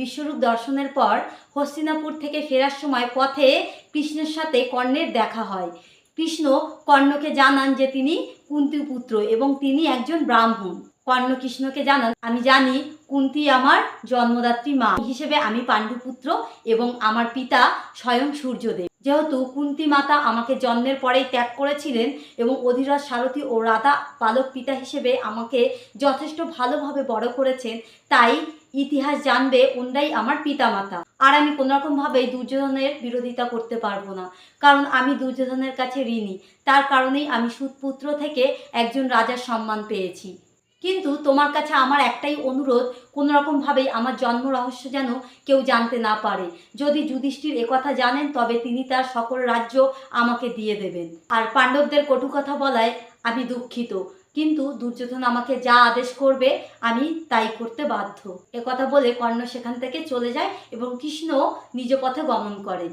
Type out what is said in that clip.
বিশ্বরূপ দর্শনের পর হস্তিনাপুর থেকে ফেরার সময় পথে কৃষ্ণের সাথে কর্ণের দেখা হয়। কৃষ্ণ কর্ণকে জানান যে তিনি কুন্তি পুত্র এবং তিনি একজন ব্রাহ্মণ। কর্ণ কৃষ্ণকে জানান, আমি জানি কুন্তি আমার জন্মদাত্রী মা। হিসেবে আমি পাণ্ডুপুত্র এবং আমার পিতা স্বয়ং সূর্যদেব। যেহেতু কুন্তি মাতা আমাকে জন্মের পরেই ত্যাগ করেছিলেন এবং অধিরাজ সারথী ও রাধা পালক পিতা হিসেবে আমাকে যথেষ্ট ভালোভাবে বড় করেছেন, তাই ইতিহাস জানবে ওনরাই আমার পিতামাতা। আর আমি কোনোরকমভাবে দুর্যোধনের বিরোধিতা করতে পারব না, কারণ আমি দুর্যোধনের কাছে ঋণী। তার কারণেই আমি সুতপুত্র থেকে একজন রাজার সম্মান পেয়েছি। কিন্তু তোমার কাছে আমার একটাই অনুরোধ কোনো রকমভাবেই আমার জন্ম রহস্য যেন কেউ জানতে না পারে। যদি যুধিষ্ঠির একথা জানেন, তবে তিনি তার সকল রাজ্য আমাকে দিয়ে দেবেন। আর পাণ্ডবদের কটু কথা বলায় আমি দুঃখিত, কিন্তু দুর্যোধন আমাকে যা আদেশ করবে, আমি তাই করতে বাধ্য। একথা বলে কর্ণ সেখান থেকে চলে যায় এবং কৃষ্ণ নিজ পথে গমন করেন।